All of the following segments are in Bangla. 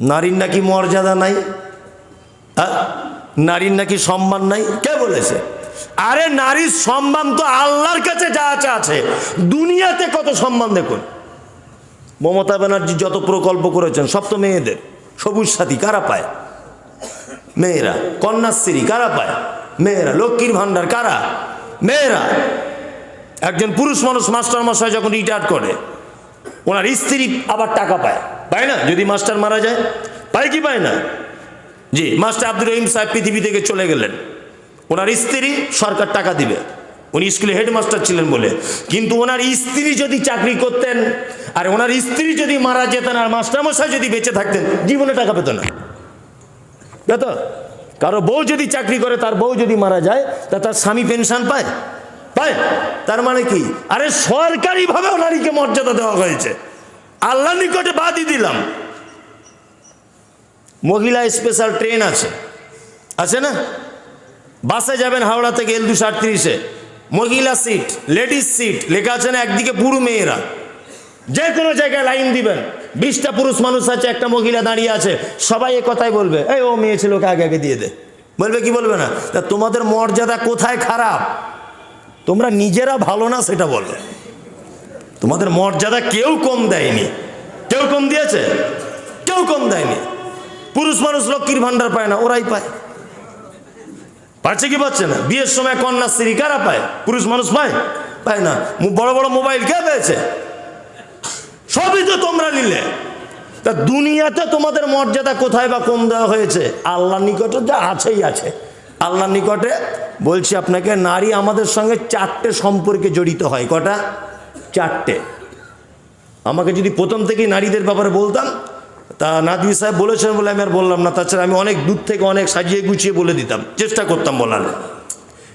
নারীর নাকি মর্যাদা নাই? নারীর নাকি সম্মান নাই? কে বলেছে? আরে নারীর সম্মান তো আল্লাহর কাছে যা আছে আছে। দুনিয়াতে কত সম্মান দেখুন। মমতা ব্যানার্জি যত প্রকল্প করেছেন, সব তো মেয়েদের। সবুজ সাথী, কারা পায়? মেয়েরা। কন্যাশ্রী, কারা পায়? মেয়েরা। লক্ষ্মীর ভাণ্ডার, কারা? মেয়েরা। একজন পুরুষ মানুষ মাস্টার মশাই যখন রিটায়ার করে, ওনার স্ত্রী আবার টাকা পায়। পায় না? যদি মাস্টার মারা যায়, পায় কি পায় না? জি, মাস্টার আব্দুর রহিম সাহেব পৃথিবী থেকে চলে গেলেন। ওনার স্ত্রী সরকার টাকা দিবে। উনি স্কুলে হেডমাস্টার ছিলেন বলে। কিন্তু ওনার স্ত্রী যদি চাকরি করতেন, আর ওনার স্ত্রী যদি মারা যেতেন, আর মাস্টারমশাই যদি বেঁচে থাকতেন, জীবনে টাকা পেত না। পেত? কারও বউ যদি চাকরি করে, তার বউ যদি মারা যায়, তা তার স্বামী পেনশন পায়? পায়। তার মানে কি? আরে সরকারিভাবেও নারীকে মর্যাদা দেওয়া হয়েছে। আল্লাহ নিকটে বাদই দিলাম। মহিলা স্পেশাল ট্রেন আছে। আছে না? বাসে যাবেন হাওড়া থেকে এল দুশো আটত্রিশে মহিলা সিট লেডিস সিট লেখা আছে না একদিকে পুরো মেয়েরা। যে কোনো জায়গায় লাইন দিবেন। বিশটা পুরুষ মানুষ আছে, একটা মহিলা দাঁড়িয়ে আছে। সবাই এ কথাই বলবে, এই ও মেয়ে ছিল ওকে আগে আগে দিয়ে দে। বলবে কি বলবে না? তা তোমাদের মর্যাদা কোথায় খারাপ? তোমরা নিজেরা ভালো না, সেটা বলো তোমাদের মর্যাদা কেউ কম দেয়নি। কেউ কম দিয়েছে? কেউ কম দেয়নি। পুরুষ মানুষ লক্ষ্মীর ভান্ডার পায় না? ওরাই পায়। পাচ্ছে কি পাচ্ছে না? বিয়ের সময় কন্যাশ্রী কারা পায়? পুরুষ মানুষ পায়? পায় না। বড় বড় মোবাইল কে পেয়েছে? সবই তো তোমরা নিলে। তা দুনিয়াতে তোমাদের মর্যাদা কোথায় বা কম দেওয়া হয়েছে? আল্লাহর নিকটে যা আছেই আছে। আল্লাহর নিকটে বলছি আপনাকে, নারী আমাদের সঙ্গে চারটে সম্পর্কে জড়িত হয়। কটা? চারটে। আমাকে যদি প্রথম থেকেই নারীদের ব্যাপারে বলতাম, তা নাদবি সাহেব বলেছেন বলে আমি আর বললাম না, তাছাড়া আমি অনেক দূর থেকে অনেক সাজিয়ে গুছিয়ে বলে দিতাম, চেষ্টা করতাম বলার।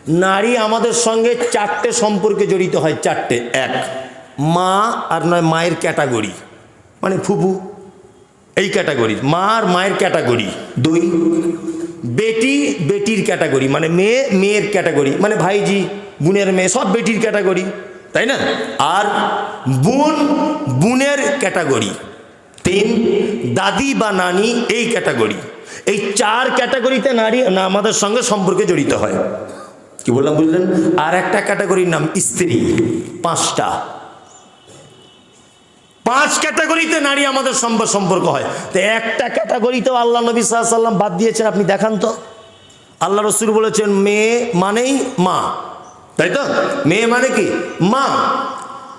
নারী আমাদের সঙ্গে চারটে সম্পর্কে জড়িত হয়, চারটে। এক, মা আর নয়, মায়ের ক্যাটাগরি। মানে ফুপু এই ক্যাটাগরি। মা আর মায়ের ক্যাটাগরি। দুই, বেটি, বেটির ক্যাটাগরি। মানে মেয়ে, মেয়ের ক্যাটাগরি। মানে ভাইজি, বোনের মেয়ে, সব বেটির ক্যাটাগরি। তাই না? আর বোন, বোনের ক্যাটাগরি। তিন, দাদি বা নানি এই ক্যাটাগরি। এই চার ক্যাটাগরিতে নারী না, আমাদের সঙ্গে সম্পর্কে জড়িত হয়। কি বললাম, বুঝলেন? আর একটা ক্যাটাগরির নাম স্ত্রী, পাঁচটা। পাঁচ ক্যাটাগরিতে নারী আমাদের সম্পর্ক হয়। তো একটা ক্যাটাগরিতেও আল্লাহ নবী সাল্লাম বাদ দিয়েছেন, আপনি দেখান তো। আল্লাহ রসুল বলেছেন, মেয়ে মানেই মা। তাই তো? মেয়ে মানে কি? মা।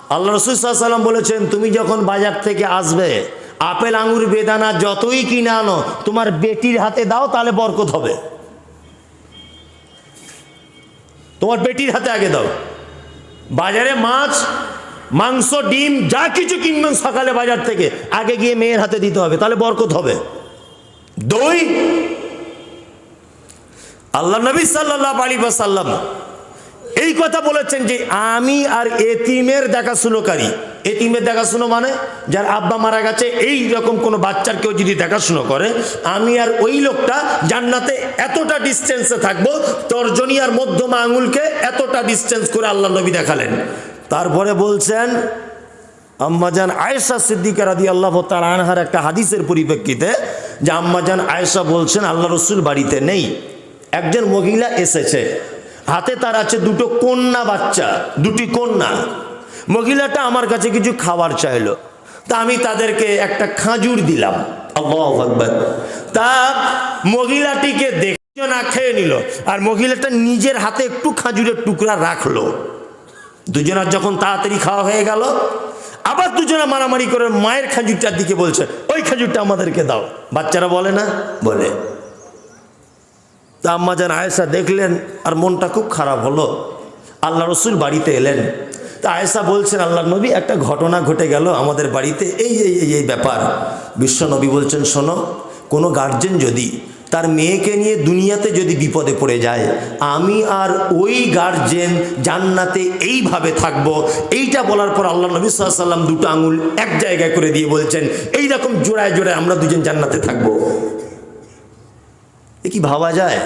আল্লাহ রসুল সাল্লাম বলেছেন, তুমি যখন বাজার থেকে আসবে, আপেল, আঙুর, বেদানা যতই কিনে আনো, তোমার বেটির হাতে দাও, তাহলে বরকত হবে। তোমার বেটির হাতে আগে দাও। বাজারে মাছ, মাংস, ডিম, যা কিছু কিনবেন সকালে বাজার থেকে, আগে গিয়ে মেয়ের হাতে দিতে হবে, তাহলে বরকত হবে। দই, আল্লাহ নবী সাল্লাহ আলী সাল্লাম এই কথা বলেছেন যে আমি আর এতিমের দেখাশুনোকারী। এতিমের দেখাশুনো মানে যার আব্বা মারা গেছে, এই রকম কোনো বাচ্চার কেউ যদি দেখাশুনো করে, আমি আর ওই লোকটা জান্নাতে এতটা ডিস্টেন্সে থাকব, তর্জনী আর মধ্যমা আঙুলকে এতটা ডিস্টেন্স করে আল্লাহ নবী দেখালেন। তারপরে বলছেন আম্মাজান আয়েশা সিদ্দিকা রাদি আল্লাহ তার আনহার একটা হাদিসের পরিপ্রেক্ষিতে যে আম্মাজান আয়েশা বলছেন, আল্লাহ রসুল বাড়িতে নেই। একজন মহিলা এসেছে হাতে তার আছে দুটো কন্যা বাচ্চা, দুটি কন্যা। মহিলাটা আমার কাছে কিছু খাবার চাইলো। তা আমি তাদেরকে একটা খাজুর দিলাম। তা মহিলাটিকে দেখে না খেয়ে নিল আর মহিলাটা নিজের হাতে একটু খাজুরের টুকরা রাখল। দুজনার যখন তাড়াতাড়ি খাওয়া হয়ে গেল, আবার দুজনে মারামারি করে মায়ের খাজুরটার দিকে বলছে, ওই খাজুরটা আমাদেরকে দাও। বাচ্চারা বলে না? বলে। তা আম্মা যেন আয়েশা দেখলেন আর মনটা খুব খারাপ হলো। আল্লাহ রসুল বাড়িতে এলেন। তা আয়েশা বলছেন, আল্লাহ নবী, একটা ঘটনা ঘটে গেল আমাদের বাড়িতে। এই এই এই ব্যাপার। বিশ্বনবী বলছেন, শোনো, কোনো গার্জেন যদি তার মেয়েকে নিয়ে দুনিয়াতে যদি বিপদে পড়ে যায়, আমি আর ওই গার্জেন জান্নাতে এইভাবে থাকব। এইটা বলার পর আল্লাহ নবী সাল্লাম দুটো আঙুল এক জায়গায় করে দিয়ে বলছেন, এই রকম জোড়ায় জোড়ায় আমরা দুজন জান্নাতে থাকব। এ কি ভাবা যায়?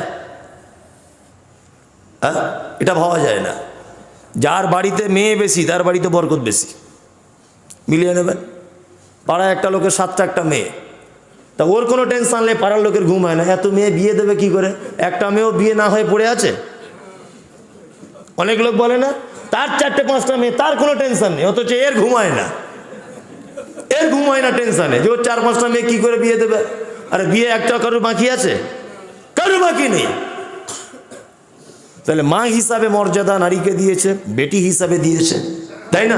হ্যাঁ? এটা ভাবা যায় না। যার বাড়িতে মেয়ে বেশি, তার বাড়িতে বরকত বেশি। মিলিয়ে নেবেন। পাড়ায় একটা লোকের সাতটা একটা মেয়ে। তা ওর কোনো টেনশন নেই, পাড়ার লোকের ঘুম হয় না। এত মেয়ে বিয়ে দেবে কি করে? একটা মেয়েও বিয়ে না হয়ে পড়ে আছে? অনেক লোক বলে না, তার চারটে পাঁচটা মেয়ে, তার কোনো টেনশন নেই, অথচ এর ঘুমায় না। এর ঘুমায় না টেনশনে। যে ওর চার পাঁচটা মেয়ে কি করে বিয়ে দেবে? আরে বিয়ে একটা কারোর বাকি আছে? কারোর বাকি নেই। তাহলে মা হিসাবে মর্যাদা নারীকে দিয়েছে, বেটি হিসাবে দিয়েছে, তাই না?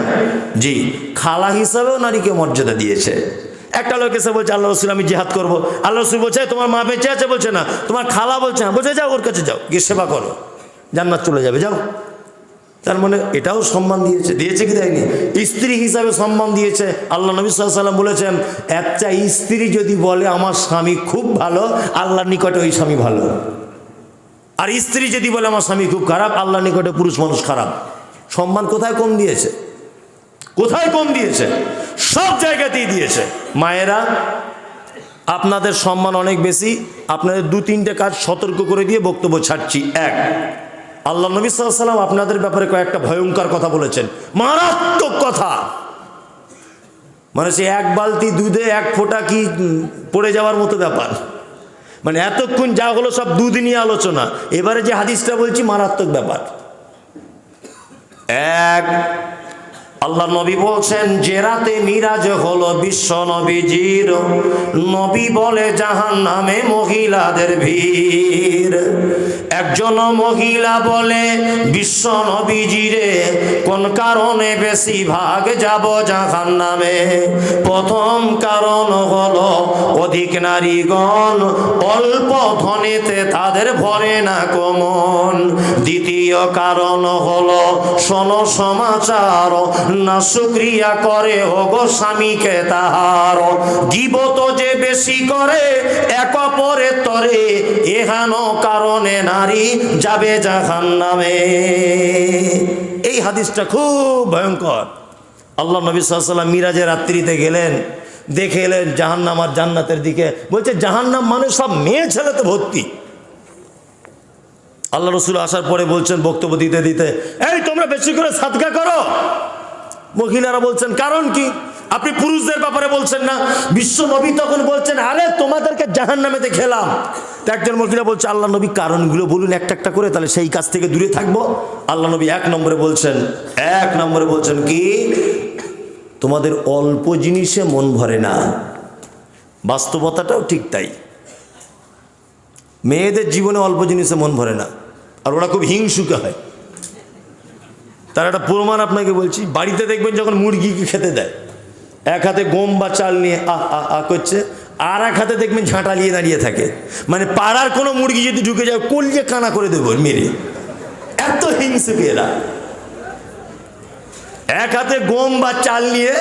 জি, খালা হিসাবেও নারীকে মর্যাদা দিয়েছে। একটা লোক এসে বলছে, আল্লাহ রসুল, আমি জেহাদ করব। আল্লাহ রসুল বলছে তোমার মা বেঁচে আছে? বলছে, না। তোমার খালা বলছে না বলছে, যাও ওর কাছে যাও, গিয়ে সেবা করো। জান্নাত চলে যাবে, যাও। তার মানে এটাও সম্মান দিয়েছে। দিয়েছে কি দেয়নি? স্ত্রী হিসাবে সম্মান দিয়েছে। আল্লাহ নবী সাল্লাম বলেছেন, একটা স্ত্রী যদি বলে, আমার স্বামী খুব ভালো, আল্লাহর নিকটে ওই স্বামী ভালো। আর স্ত্রী যদি বলে, আমার স্বামী খুব খারাপ, আল্লাহর নিকটে পুরুষ মানুষ খারাপ। সম্মান কোথায় কম দিয়েছে? কোথায় কম দিয়েছে? সব জায়গাতেই দিয়েছে। মায়েরা, আপনাদের সম্মান অনেক বেশি। আপনাদের দু তিনটে কাজ সতর্ক করে দিয়ে বক্তব্য ছাড়ছি। এক আল্লাহ নবী সাল্লাম আপনাদের ব্যাপারে কয়েকটা ভয়ঙ্কর কথা বলেছেন। মারাত্মক কথা। মানে সে এক বালতি দুধে এক ফোঁটা কি পড়ে যাওয়ার মতো ব্যাপার। মানে এতক্ষণ যা হলো সব দুধ নিয়ে আলোচনা। এবারে যে হাদিসটা বলছি মারাত্মক ব্যাপার। এক আল্লাহ নবী বলছেন, যে রাতে মিরাজ হলো বিশ্ব নবীজির, নবী বলে জাহান নামে মহিলাদের ভিড়। একজন মহিলা বলে, বিশ্ব নবীজিরে, কোন কারণে বেশি ভাগ যাব জাহান নামে প্রথম কারণ হলো, অধিক নারীগণ অল্প ধনেতে তাদের ভরে না কমন। দ্বিতীয় কারণ হলো, শোনো সমাচার, না শুক্রিয়া করে ওগো স্বামীকে তাহার। গিবত যে বেশি করে, এক অপরের তরে এহানো কারণে নারী যাবে জাহান নামে এই হাদিসটা খুব ভয়ঙ্কর। আল্লাহ নবী সাল্লাম মিরাজের রাত্রিতে গেলেন, দেখে এলেন জাহান্নাম আর জান্নাতের দিকে। বলছে, জাহান্নাম মানুষ সব মেয়ে ছেলেতে ভর্তি। আল্লাহ রসুল আসার পরে বলছেন, বক্তব্য দিতে দিতে, এই, তোমরা বেশি করে সাদকা করো। মহিলারা বলছেন, কারণ কি? আপনি পুরুষদের ব্যাপারে বলছেন না। বিশ্ব নবী তখন বলছেন, আরে, তোমাদেরকে জাহান নামেতে খেলাম একজন মহিলা বলছে, আল্লাহ নবী কারণগুলো বলুন একটা একটা করে, তাহলে সেই কাজ থেকে দূরে থাকব। আল্লাহ নবী এক নম্বরে বলছেন, এক নম্বরে বলছেন কি? তোমাদের অল্প জিনিসে মন ভরে না। বাস্তবতাটাও ঠিক তাই। মেয়েদের জীবনে অল্প জিনিসে মন ভরে না। আর ওরা খুব হিংসুকে হয়। তার একটা প্রমাণ আপনাকে বলছি, বাড়িতে দেখবেন যখন মুরগিকে খেতে দেয়, এক হাতে গম বা চাল নিয়ে আ আ আ করছে, আর এক হাতে দেখবেন ঝাঁটা নিয়ে দাঁড়িয়ে থাকে। মানে পাড়ার কোনো মুরগি যদি ঢুকে যায়, কলজে কানা করে দেবো মেরে। এত হিংসুকে এরা। এক হাতে গম বা চাল নিয়ে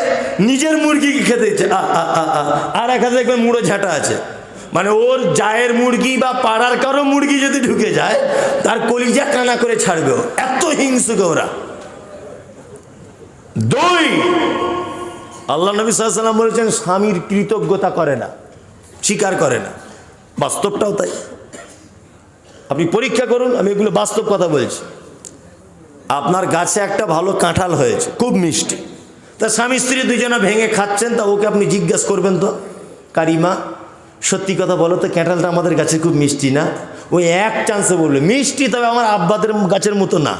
নিজের মুরগিকে খেতে ইচ্ছে। আর এক হাতে দেখবেন মুড়ো ঝাঁটা আছে। মানে ওর জায়ের মুরগি বা পাড়ার কারও মুরগি যদি ঢুকে যায়, তার কলিজা কানা করে ছাড়বে। এত হিংসুকে ওরা। দুই, আল্লাহ নবী সাল্লাম বলেছেন, স্বামীর কৃতজ্ঞতা করে না, স্বীকার করে না। বাস্তবটাও তাই। আপনি পরীক্ষা করুন, আমি এগুলো বাস্তব কথা বলছি। আপনার গাছে একটা ভালো কাঁঠাল হয়েছে, খুব মিষ্টি। তা স্বামী স্ত্রী দুজনে ভেঙে খাচ্ছেন, তা ওকে আপনি জিজ্ঞাসা করবেন তো, কারিমা সত্যি কথা বলো তো ক্যাঁঠালটা আমাদের গাছে খুব মিষ্টি না? ওই এক চান্সে বলবে, মিষ্টি তবে আমার আব্বাদের গাছের মতো না।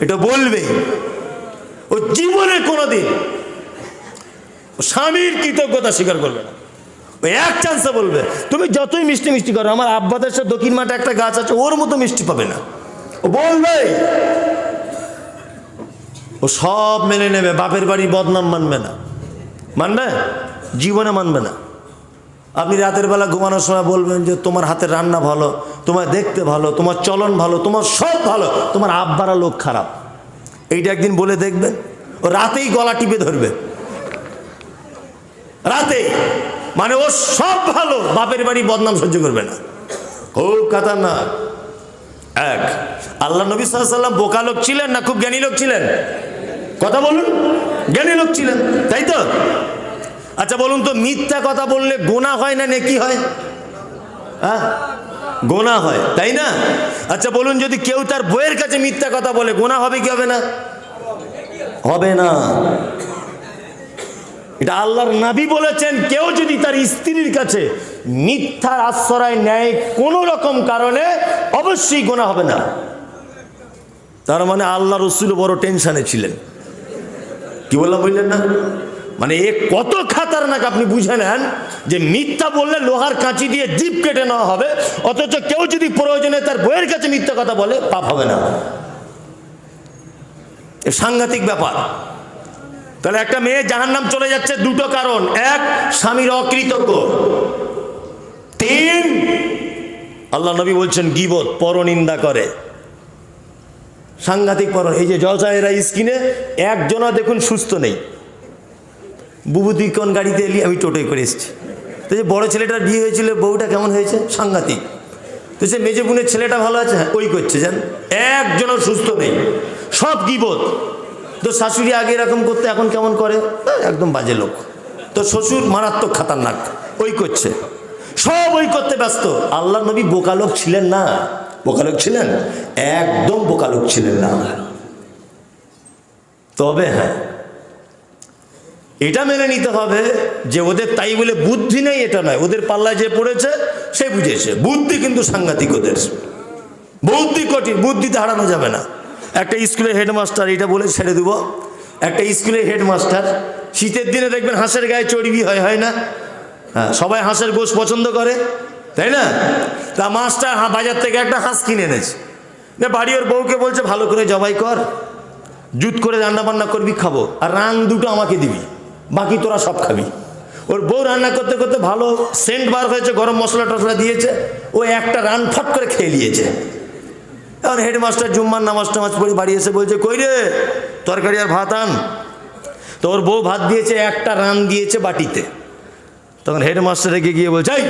এটা বলবে। ও জীবনে কোনো দিন স্বামীর কৃতজ্ঞতা স্বীকার করবে না। ওই এক চান্সে বলবে, তুমি যতই মিষ্টি মিষ্টি করো, আমার আব্বাদের সাথে দক্ষিণ মাঠে একটা গাছ আছে, ওর মতো মিষ্টি পাবে না। ও বলবে। ও সব মেনে নেবে, বাপের বাড়ি বদনাম মানবে না। মানবে? জীবনে মানবে না। আপনি রাতের বেলা ঘুমানোর সময় বলবেন যে তোমার হাতের রান্না ভালো, তোমার দেখতে ভালো, তোমার চলন ভালো, তোমার সব ভালো, তোমার আব্বারা লোক খারাপ। এইটা একদিন বলে দেখবেন, ও রাতেই গলা টিপে ধরবে। রাতে মানে ও সব ভালো, বাপের বাড়ি বদনাম সহ্য করবে না। খুব খাতারনাক। এক, আল্লাহ নবী সাল্লাম বোকা লোক ছিলেন না খুব জ্ঞানী লোক ছিলেন? কথা বলুন, জ্ঞানী লোক ছিলেন, তাই তো? আচ্ছা বলুন তো, মিথ্যা কথা বললে গোনা হয় না নেকি হয়? হ্যাঁ? গোনা হয়, তাই না? আচ্ছা বলুন, যদি কেউ তার বইয়ের কাছে মিথ্যা কথা বলে, গোনা হবে কি হবে না? হবে না। এটা আল্লাহর নাবি বলেছেন, কেউ যদি তার স্ত্রীর কাছে মিথ্যার আশ্রয় নেয়, কোনো রকম কারণে, অবশ্যই গোনা হবে না। তার মানে আল্লাহ রসুল বড় টেনশনে ছিলেন। কি বললাম, বুঝলেন না? মানে এ কত খাতারনাক আপনি বুঝে নেন যে মিথ্যা বললে লোহার কাঁচি দিয়ে জিপ কেটে নেওয়া হবে, অথচ কেউ যদি প্রয়োজনে তার বইয়ের কাছে মিথ্যা কথা বলে, পাপ হবে না। সাংঘাতিক ব্যাপার। তাহলে একটা মেয়ে যাহার নাম চলে যাচ্ছে দুটো কারণ। এক, স্বামীর অকৃতজ্ঞ। তিন, আল্লাহ নবী বলছেন, গিবত, পরনিন্দা করে। সাংঘাতিক পর এই যে জজায়েরা স্কিনে, একজনা দেখুন সুস্থ নেই। বুবু তুই কোন গাড়িতে এলি? আমি টোটোয় করে এসেছি। তো যে বড় ছেলেটার বিয়ে হয়েছিল, বউটা কেমন হয়েছে? সাংঘাতিক। তো সে মেজে বোনের ছেলেটা ভালো আছে? হ্যাঁ ওই করছে, জান। একজনও সুস্থ নেই। সব গিবত। তো শাশুড়ি আগে এরকম করতে এখন কেমন করে? একদম বাজে লোক। তো শ্বশুর মারাত্মক খাতারনাক। ওই করছে। সব ওই করতে ব্যস্ত। আল্লাহ নবী বোকালোক ছিলেন না। বোকালোক ছিলেন? একদম বোকালোক ছিলেন না। তবে হ্যাঁ এটা মেনে নিতে হবে যে ওদের তাই বলে বুদ্ধি নেই, এটা নয়। ওদের পাল্লায় যে পড়েছে, সে বুঝেছে। বুদ্ধি কিন্তু সাংঘাতিক ওদের। বুদ্ধি কঠিন বুদ্ধিতে হারানো যাবে না। একটা স্কুলের হেডমাস্টার, এটা বলে ছেড়ে দেবো। একটা স্কুলের হেডমাস্টার, শীতের দিনে দেখবেন হাঁসের গায়ে চর্বি হয় হয় না? হ্যাঁ সবাই হাঁসের গোশ পছন্দ করে, তাই না? তা মাস্টার হা- বাজার থেকে একটা হাঁস কিনে এনেছে। বাড়ি ওর বউকে বলছে, ভালো করে জবাই কর, জুত করে রান্না বান্না করবি, খাব। আর রান দুটো আমাকে দিবি। বাকি তোরা সব খাবি। ওর বউ রান্না করতে করতে ভালো সেন্ট বার হয়েছে, গরম মশলা টসলা দিয়েছে, ও একটা রান ফট করে খেয়ে নিয়েছে। এখন হেডমাস্টার জুম্মার নামাজ টামাজ পড়ে বাড়ি এসে বলছে, কই রে, তরকারি আর ভাত আন। তো ওর বউ ভাত দিয়েছে, একটা রান দিয়েছে বাটিতে। তখন হেডমাস্টার রেগে গিয়ে বলছে, এই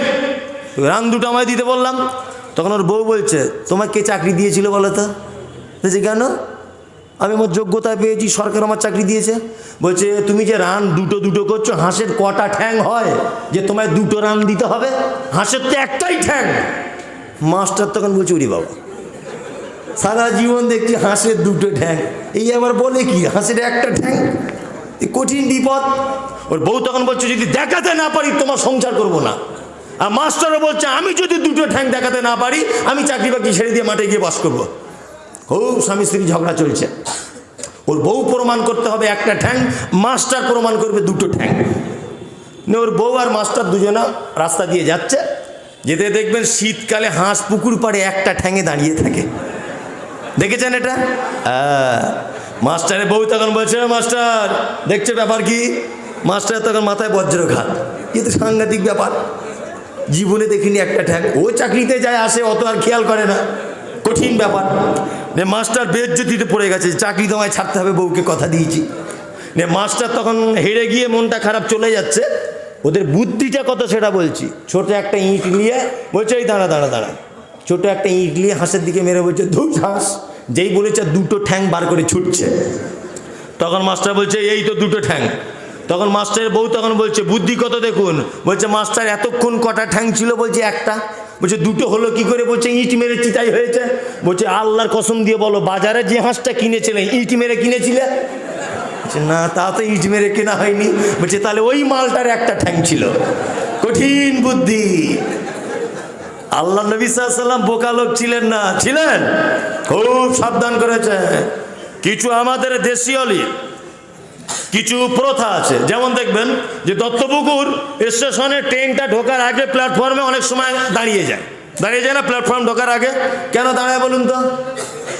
রান দুটো আমায় দিতে বললাম। তখন ওর বউ বলছে, তোমার কে চাকরি দিয়েছিল বলো তো? বলছে, কেন? আমি আমার যোগ্যতা পেয়েছি, সরকার আমার চাকরি দিয়েছে। বলছে, তুমি যে রান দুটো দুটো করছ, হাঁসের কটা ঠ্যাং হয়? যে তোমায় দুটো রান দিতে হবে, হাঁসের তো একটাই ঠ্যাং। মাস্টার তখন বলছে উরি বাবা, সারা জীবন দেখছি হাঁসের দুটো ঠ্যাং। এই আবার বলে কি, হাঁসের একটা ঠ্যাং? কঠিন বিপদ। ওর বউ তখন বলছে, যদি দেখাতে না পারি, তোমার সংসার করব না। আর মাস্টারও বলছে, আমি যদি দুটো ঠ্যাং দেখাতে না পারি, আমি চাকরি বাকরি ছেড়ে দিয়ে মাঠে গিয়ে বাস করব। খুব স্বামী স্ত্রী ঝগড়া চলছে। ওর বউ প্রমাণ করতে হবে একটা ঠ্যাং, মাস্টার প্রমাণ করবে দুটো ঠ্যাং। ওর বউ আর মাস্টার দুজনা রাস্তা দিয়ে যাচ্ছে। যেতে দেখবেন শীতকালে হাঁস পুকুর পাড়ে একটা ঠ্যাঙে দাঁড়িয়ে থাকে। দেখেছেন এটা? হ্যাঁ। মাস্টারের বউ তখন বলছে মাস্টার, দেখছে ব্যাপার কি? মাস্টার তখন মাথায় বজ্রঘাত। কিন্তু সাংঘাতিক ব্যাপার। জীবনে দেখিনি একটা ঠ্যাং। ও চাকরিতে যায়, আসে, অত আর খেয়াল করে না। কঠিন ব্যাপার। নে, মাস্টার বেজ্জতিতে পড়ে গেছে, চাকরি তোমায় ছাড়তে হবে, বউকে কথা দিয়েছি। নে, মাস্টার তখন হেরে গিয়ে মনটা খারাপ চলে যাচ্ছে, ওদের বুদ্ধিটা কত সেটা বলছি। ছোট একটা ইঁট নিয়ে, বলছে, এই দাঁড়া দাঁড়া দাঁড়া। ছোট একটা ইঁট নিয়ে হাঁসের দিকে মেরে বলছে, ধুস হাঁস। যেই বলেছে, দুটো ঠ্যাং বার করে ছুটছে। তখন মাস্টার বলছে, এই তো দুটো ঠ্যাং। তখন মাস্টারের বউ তখন বলছে, বুদ্ধি কত দেখুন? বলছে, মাস্টার, এতক্ষণ কটা ঠ্যাং ছিল? বলছে, একটা। বলছে, দুটো হলো কি করে? বলছে, ইট মেরে চিতাই হয়েছে। বলছে, আল্লাহর কসম দিয়ে বলো, বাজারে যে হাঁসটা কিনেছিলে, ইট মেরে কিনেছিলে? না, তা তো ইট মেরে কেনা হয়নি। বলছে, তাহলে ওই মালটার একটা ঠ্যাং ছিল। কঠিন বুদ্ধি। আল্লাহ নবী সাল্লাম বোকা লোক ছিলেন না? ছিলেন? খুব সাবধান করেছে কিছু আমাদের দেশীয়লি কিছু প্রথা আছে। যেমন দেখবেন যে দত্তপুকুর স্টেশনে ট্রেনটা ঢোকার আগে প্ল্যাটফর্মে অনেক সময় দাঁড়িয়ে যায়। দাঁড়িয়ে যায় না, প্ল্যাটফর্ম ঢোকার আগে। কেন দাঁড়ায় বলুন তো?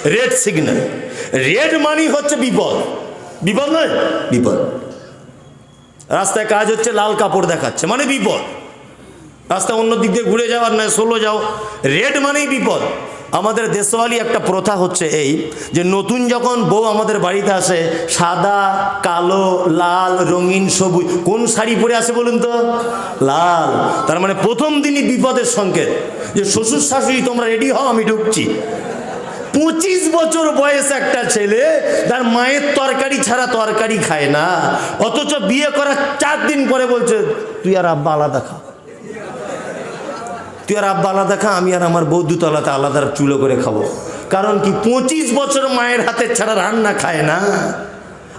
রেড সিগন্যাল রেড মানি হচ্ছে বিপদ। বিপদ নয়, বিপদ। রাস্তায় কাজ হচ্ছে, লাল কাপড় দেখাচ্ছে মানে বিপদ। রাস্তা অন্য দিক দিয়ে ঘুরে যাওয়ার নয় সোলো যাও। রেড মানেই বিপদ। আমাদের দেশওয়ালি একটা প্রথা হচ্ছে এই যে নতুন যখন বউ আমাদের বাড়িতে আসে, সাদা, কালো, লাল, রঙিন, সবুজ, কোন শাড়ি পরে আসে বলুন তো? লাল। তার মানে প্রথম দিনই বিপদের সংকেত যে শ্বশুর শাশুড়ি, তোমরা রেডি হও, আমি ঢুকছি। পঁচিশ বছর বয়স একটা ছেলে, তার মায়ের তরকারি ছাড়া তরকারি খায় না। অথচ বিয়ে করার চার দিন পরে বলছে, তুই আর আব্বা আলাদা খা। তুই আর আব্বা আলাদা খা, আমি আর আমার বৌদ্ধ তলাতে আলাদা চুলো করে খাব। কারণ কি, পঁচিশ বছর মায়ের হাতে ছাড়া রান্না খায় না।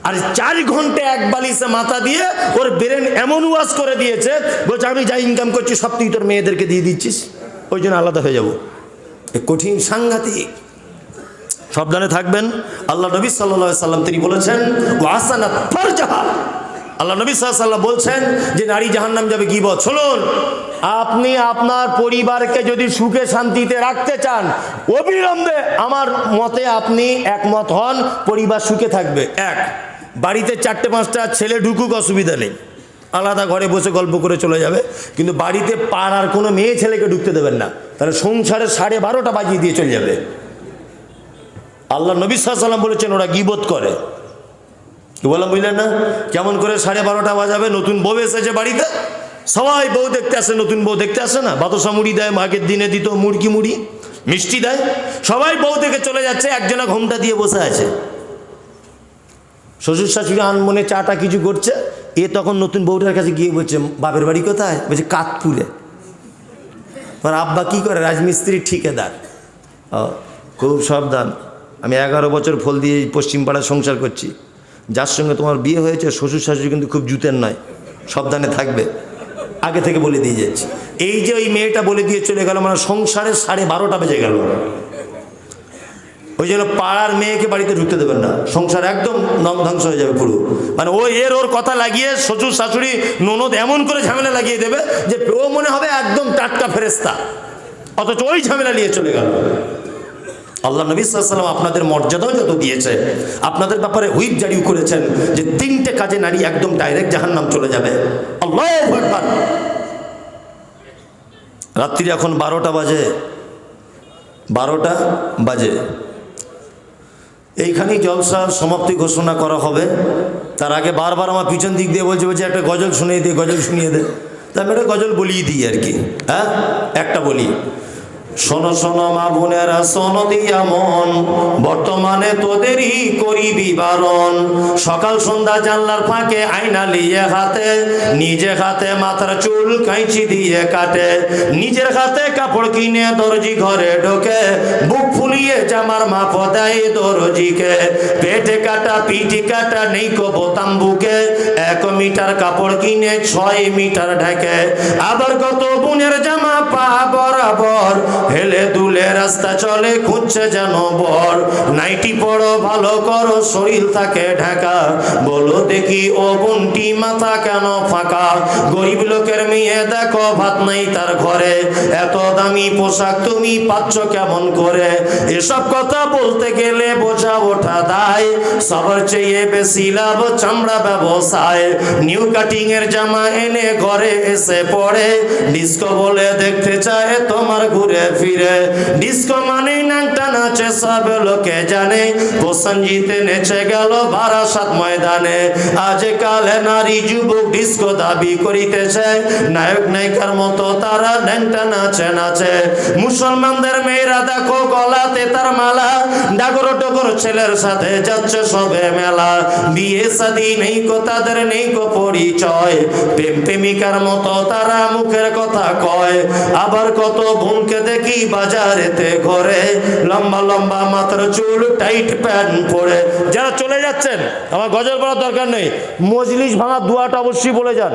আর চার ঘণ্টা এক বালিশে মাথা দিয়ে ওর ব্রেন এমন ওয়াজ করে দিয়েছে, বলছে, আমি যা ইনকাম করছি, সব তুই তোর মেয়েদেরকে দিয়ে দিচ্ছিস, ওই জন্য আলাদা হয়ে যাব। কঠিন সাংঘাতিক। সাবধানে থাকবেন। আল্লাহ নবী সাল্লা সাল্লাম তিনি বলেছেন ও আসানা আল্লাহ নবী সাল্লাম বলছেন যে, নারী জাহান্নাম যাবে কি বল? চলুন আপনি আপনার পরিবারকে যদি সুখে শান্তিতে রাখতে চান, অবিলম্বে আমার মতে আপনি একমত হন, পরিবার সুখে থাকবে। এক, বাড়িতে চারটে পাঁচটা ছেলে ঢুকুক, অসুবিধা নেই। আলাদা ঘরে বসে গল্প করে চলে যাবে। কিন্তু বাড়িতে পাড়ার কোনো মেয়ে ছেলেকে ঢুকতে দেবেন না। তাহলে সংসারে সাড়ে বারোটা বাজিয়ে দিয়ে চলে যাবে। আল্লাহ নবী সাল্লাম বলেছেন, ওরা গিবত করে। কি বললাম, বুঝলেন না? কেমন করে সাড়ে বারোটা বাজাবে? নতুন বউ এসেছে বাড়িতে। সবাই বউ দেখতে আসে, নতুন বউ দেখতে আসে না? বাতসা মুড়ি দেয় আগের দিনে দিত মুরগি মুড়ি, মিষ্টি দেয়। সবাই বউ দেখে চলে যাচ্ছে, একজনা ঘোমটা দিয়ে বসে আছে। শ্বশুর শাশুড়ি আনমনে চাটা কিছু করছে, এ তখন নতুন বউটার কাছে গিয়ে বলছে, বাপের বাড়ি কোথায়? বলছে কাতপুরে আমার আব্বা কি করে? রাজমিস্ত্রি ঠিকাদার। খুব সাবধান। আমি এগারো বছর ফল দিয়ে এই পশ্চিম পাড়ায় সংসার করছি। যার সঙ্গে তোমার বিয়ে হয়েছে, শ্বশুর শাশুড়ি কিন্তু খুব জুতের নয়। সাবধানে থাকবে। আগে থেকে বলে দিয়ে যাচ্ছি। এই যে ওই মেয়েটা বলে দিয়ে চলে গেল মানে সংসারের সাড়ে বারোটা বেজে গেল। ওই জন্য পাড়ার মেয়েকে বাড়িতে ঢুকতে দেবেন না। সংসার একদম ধ্বংস হয়ে যাবে পুরো। মানে ও এর ওর কথা লাগিয়ে শ্বশুর, শাশুড়ি, ননদ এমন করে ঝামেলা লাগিয়ে দেবে যে ও মনে হবে একদম টাটকা ফেরেস্তা অথচ ওই ঝামেলা নিয়ে চলে গেল। আল্লাহ নবী সাল্লাম আপনাদের মর্যাদাও যত দিয়েছে, আপনাদের ব্যাপারে হুইপ জারি করেছেন যে তিনটে কাজে নারী একদম ডাইরেক্ট জাহান্নাম চলে যাবে। রাত্রি এখন বারোটা বাজে। বারোটা বাজে। এইখানেই জলসার সমাপ্তি ঘোষণা করা হবে। তার আগে বারবার আমার পিছন দিক দিয়ে বলছে বলছে, একটা গজল শুনিয়ে দে, গজল শুনিয়ে দে। তা আমি একটা গজল বলিয়ে দিই আর কি হ্যাঁ? একটা বলি। শোনো শোনো, মা বোনেরা, শোনো দিয়া মন বর্তমানে তোদেরই করিবি বারণ সকাল সন্ধ্যা জানলার ফাঁকে আয়না লিয়ে হাতে, নিজে হাতে মাথার চুল কাঁচি দিয়ে কাটে। নিজের হাতে কাপড় কিনে দরজি ঘরে ঢোকে, বুক ফুলিয়ে জামার মাপ দেয় দর্জিকে। পেটে কাটা, পিঠে কাটা, নেই কো বোতাম বুকে এক মিটার কাপড় কিনে, ছয় মিটার ঢাকে। আবার কত বুনের জামা পা বরাবর। হেলে দুলে রাস্তা চলে, খুঁজছে যেন বর। নাইটি পড়ো ভালো করো, শরীর থাকে ঢাকা। বলো দেখি ও বোনটি মাথা কেন ফাঁকা? গরিব লোকের মেয়ে দেখো, ভাত নাই তার ঘরে। এত দামি পোশাক তুমি পাচ্ছ কেমন করে? এসব কথা বলতে গেলে বোঝা ওঠা দায়। সবার চেয়ে বেশি লাভ চামড়া ব্যবসায়। নিউ কাটিং এর জামা এনে ঘরে এসে পড়ে। ডিস্কো বলে দেখতে চায় তোমার ঘুরে ফিরে। ডিস্কো মানে নাংটা নাচে সব লোকে জানে। প্রসঞ্জিতে নেচে গেল বারাসাত ময়দানে। আজ কালে নারী যুবক ডিস্কো দাবি করিতেছে। নায়ক নায়িকার মতো তারা ন্যাংটা নাচে নাচে। মুসলমানদের মেয়েরা দেখো গলাতে তার মালা। ডাগর ডগর ছেলের সাথে যাচ্ছে সবে মেলা। বিয়ে শাদি নেই কো, তাদের নেই কো পরিচয়। প্রেম প্রেমিকার মতো তারা মুখের কথা কয়। আবার কত বোনকে দেখি বাজারেতে ঘরে। লম্বা লম্বা মাথার চুল টাইট প্যান্ট পরে। যারা চলে যাচ্ছেন, আমার গজল বলার দরকার নেই। মজলিস ভাঙা দুয়াটা অবশ্যই বলে যান।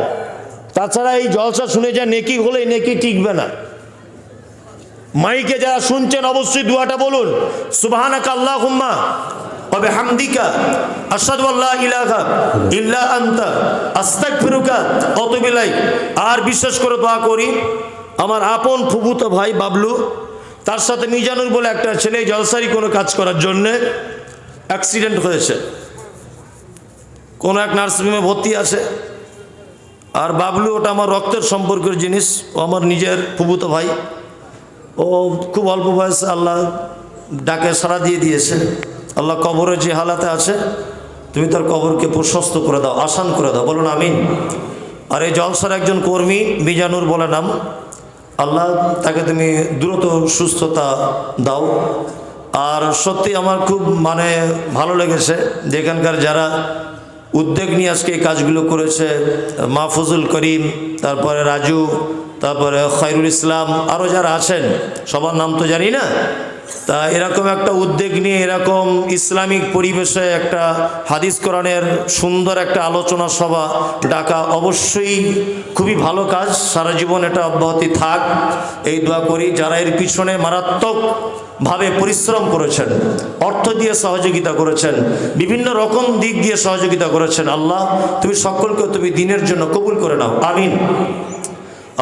তাছাড়া এই জলসা শুনে যা নেকি হলে নেকি টিকবে না। মাইকে যারা শুনছেন, অবশ্যই দুয়াটা বলুন। সুবহানাক আল্লাহুম্মা ওয়া বিহামদিকা আশহাদু আল্লা ইলাহা ইল্লা আনতা আস্তাগফিরুকা ওয়া আতুবু ইলাইক। আর বিশেষ করে দোয়া করি, আমার আপন ফুফুতো ভাই বাবলু তার সাথে মিজানুর বলে একটা ছেলে জলসারি কোনো কাজ করার জন্যে অ্যাক্সিডেন্ট হয়েছে। কোনো এক নার্সিংহোমে ভর্তি আছে। আর বাবলু ওটা আমার রক্তের সম্পর্কের জিনিস, ও আমার নিজের ফুফুতো ভাই। ও খুব অল্প বয়সে আল্লাহ ডাকে সাড়া দিয়ে দিয়েছে। আল্লাহ কবরে যে হালাতে আছে, তুমি তার কবরকে প্রশস্ত করে দাও, আসান করে দাও। বলুন আমিন। আর এই জলসার একজন কর্মী মিজানুর বলে নাম। আল্লাহ, তাকে তুমি দ্রুত সুস্থতা দাও। আর সত্যি আমার খুব মানে ভালো লেগেছে যেখানকার যারা উদ্যোগ নিয়ে আজকে এই কাজগুলো করেছে, মাহফুজুল করিম, তারপরে রাজু, তারপরে খৈরুল ইসলাম আরও যারা আছেন, সবার নাম তো জানি না। তা এরকম একটা উদ্যোগ নিয়ে, এরকম ইসলামিক পরিবেশে একটা হাদিস কোরআনের সুন্দর একটা আলোচনা সভা ডাকা অবশ্যই খুবই ভালো কাজ। সারা জীবন এটা অব্যাহতি থাক। এই দোয়া করি, যারা এর পিছনে মারাত্মক ভাবে পরিশ্রম করেছেন, অর্থ দিয়ে সহযোগিতা করেছেন, বিভিন্ন রকম দিক দিয়ে সহযোগিতা করেছেন, আল্লাহ, তুমি সকলকে তুমি দিনের জন্য কবুল করে নাও। আমিন।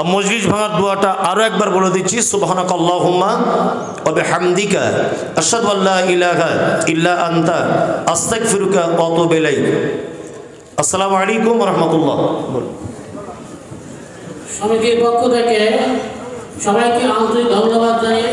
মজলিস ভাঙার দোয়াটা আরও একবার বলে দিচ্ছি সুবহানাক আল্লাহুম্মা ওয়া বিহামদিকা, আশহাদু আল্লা ইলাহা ইল্লা আনতা, আস্তাগফিরুকা ওয়া আতুবু ইলাইক। আসসালামু আলাইকুম রাহমাতুল্লাহ। সমিতির পক্ষ থেকে সবাইকে আন্তরিক ধন্যবাদ জানিয়ে